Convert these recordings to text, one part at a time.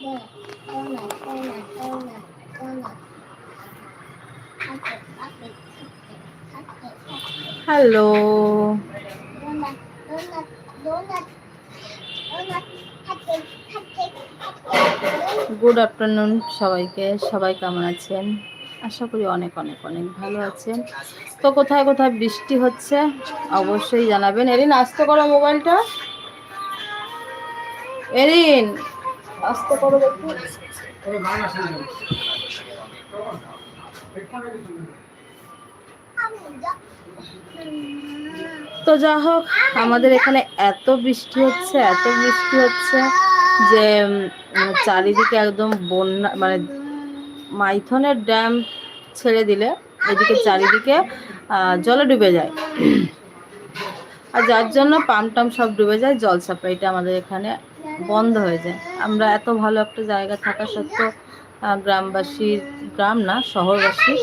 Hello good afternoon সবাইকে। সবাই কেমন আছেন? আশা করি অনেক অনেক অনেক ভালো আছেন। তো কোথায় কোথায় বৃষ্টি হচ্ছে? অবশ্যই জানাবেন। এরিন, আসতে করো মোবাইলটা। এরিন করো দেখি তো যা হোক, আমাদের এখানে এত বৃষ্টি হচ্ছে, এত বৃষ্টি হচ্ছে যে চারিদিকে একদম বন্যা মানে মাইথনের ড্যাম ছেড়ে দিলে এদিকে চারিদিকে জলে ডুবে যায়। আর যার জন্য পাম্প টাম সব ডুবে যায়, জল সাপ্লাইটা আমাদের এখানে বন্ধ হয়ে যায়। আমরা এত ভালো একটা জায়গা থাকা সত্ত্বেও গ্রামবাসীর, গ্রাম না শহরবাসী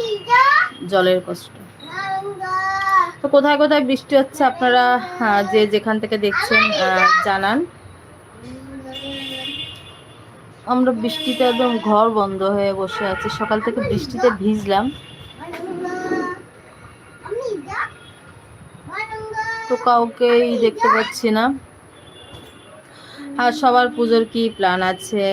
জলের কষ্ট। তো কোথায় কোথায় বৃষ্টি হচ্ছে আপনারা যে যেখান থেকে দেখছেন জানান। আমরা বৃষ্টিতে একদম ঘর বন্ধ হয়ে বসে আছি। সকাল থেকে বৃষ্টিতে ভিজলাম। তো কাউকেই দেখতে পাচ্ছি না। আর সবার পুজোর কি প্ল্যান আছে?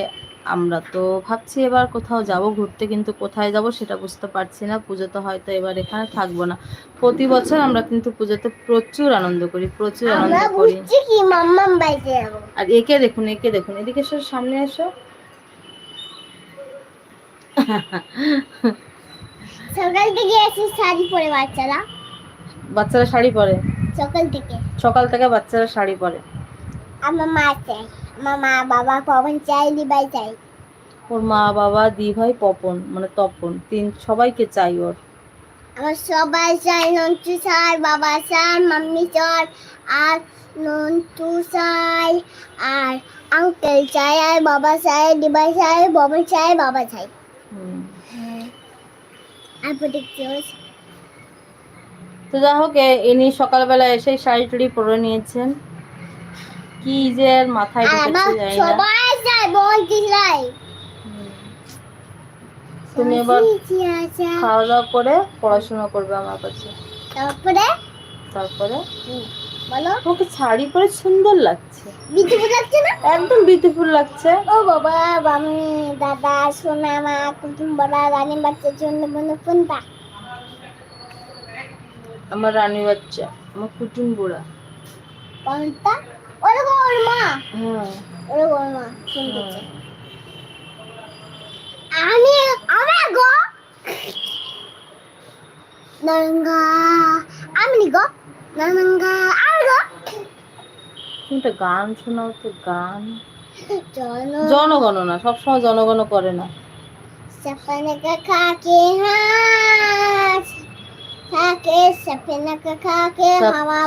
আমরা তো ভাবছি এবার কোথাও যাব ঘুরতে কিন্তু কোথায় যাব সেটা বুঝতে পারছি না। পুজোতে হয়তো এবার এখানে থাকব না। প্রতি বছর আমরা কিন্তু পুজোতে প্রচুর আনন্দ করি প্রচুর আনন্দ করি। আর একে দেখুন একে দেখুন এদিকে এসো সামনে এসো। সকাল থেকে এসে শাড়ি পরে বাচ্চারা। বাচ্চারা শাড়ি পরে? সকাল থেকে। সকাল থেকে বাচ্চারা শাড়ি পরে। আমার মা চাই। আমার মা বাবা পবন চাই দিবাই চাই। ওর মা বাবা দি ভাই পপন মানে তপন তিন সবাইকে চাই ওর। আমার সবাই চাই নন্টু স্যার বাবা স্যার মাম্মি স্যার আর নন্টু স্যার আর আঙ্কেল চাই আর বাবা চাই দিবাই চাই পবন চাই বাবা চাই। হুম। আর প্রতীক চাই তো যা হোক ইনি সকালবেলা এসে শাড়ি টাড়ি পরে নিয়েছেন। কি যে মাথায় ঢুকেছে না। সবাই বলতে চাই তুমি এবার খাওয়া দাওয়া করে পড়াশোনা করবে আমার কাছে। তারপরে? তারপরে? বলো। তোমাকে শাড়ি পরে সুন্দর লাগছে। বিদ্যুৎ লাগছে না? একদম বিউটিফুল লাগছে। ও বাবা বামি দাদা সোনা মা কুটুম বড়া রানী বাচ্চার জন্য বন্ধু কোনটা? আমার রানী বাচ্চা আমার কুটুম বুড়া। কোনটা? ওরে গো ওর মা হ্যাঁ ওরে গো ওর মা শুনতেছে আমি আমার গো নারঙ্গা আমি গো নারঙ্গা আর গো তুমি একটা গান শোনাও তো গান চলো জনগণনা সবসময় জনগণ করে না सपने का खाके हाथ खाके सपने का खाके সপ- हवा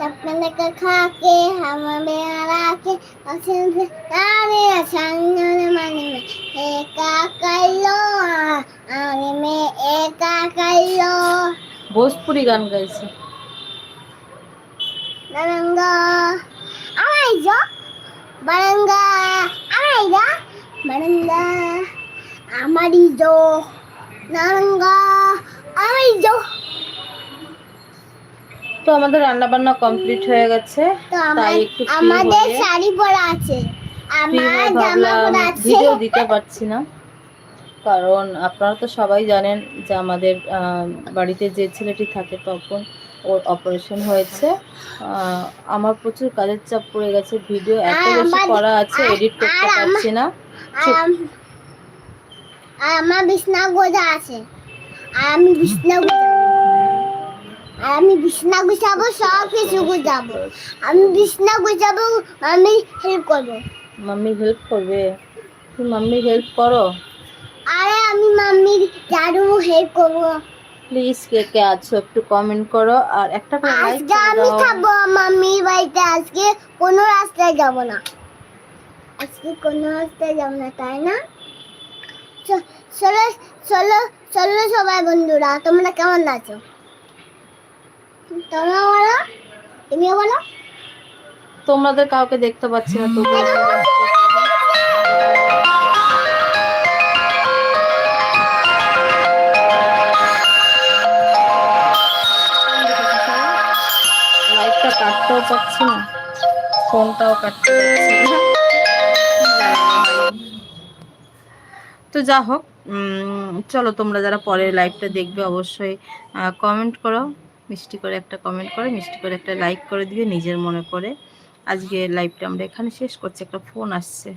옆에 끝하게 하면 배워라게 어신들 나리야 작년에 많이 애가 깔려 아니면 애가 깔려 보스프리 가는 거 গান গাইছে 나랑가 아마이죠? 마랑가 아마이다 마랑가 아마리죠. 나랑가 아마이죠? তো আমাদের রান্না বান্না কমপ্লিট হয়ে গেছে তাই একটু আমাদের শাড়ি পরা আছে। আমার জামা পরা আছে। ভিডিও দিতে পারছি না কারণ আপনারা তো সবাই জানেন যে আমাদের বাড়িতে যে ছেলেটি থাকে তখন ওর অপারেশন হয়েছে। আমার প্রচুর কাজের চাপ পড়ে গেছে ভিডিও এত বেশি করা আছে এডিট করতে পারছি না। আর আমার বিছনা গোজা আছে। আমি বিছনা গোজাবো আর আমি বিছনা গুছাবো সব কিছু গুছাবো। আমি বিছনা গুছাবো আমি হেল্প করব। মাম্মি হেল্প করবে। তুমি মাম্মি হেল্প করো। আরে আমি মাম্মির ঝাড়ু হেল্প করব। প্লিজ কে কে আছো একটু কমেন্ট করো। আর একটা করে লাইক করে আমি দাও। খাব মাম্মির বাড়িতে আজকে কোনো রাস্তায় যাব না। আজকে কোনো রাস্তায় যাব না তাই না? চলো চলো চলো সবাই বন্ধুরা তোমরা কেমন আছো? তোমরা বলো? তুমিও বলো? তোমাদের কাউকে দেখতে পাচ্ছি না, তুমি লাইটটা কাটতেও পারছি না, ফোনটাও কাটতে পারছি না। তো যা হোক চলো তোমরা যারা পরের লাইভটা দেখবে অবশ্যই কমেন্ট করো। মিষ্টি করে একটা কমেন্ট করে, মিষ্টি করে একটা লাইক করে দিবে নিজের মনে করে। আজকে লাইভটা আমরা এখানে শেষ করছি, একটা ফোন আসছে।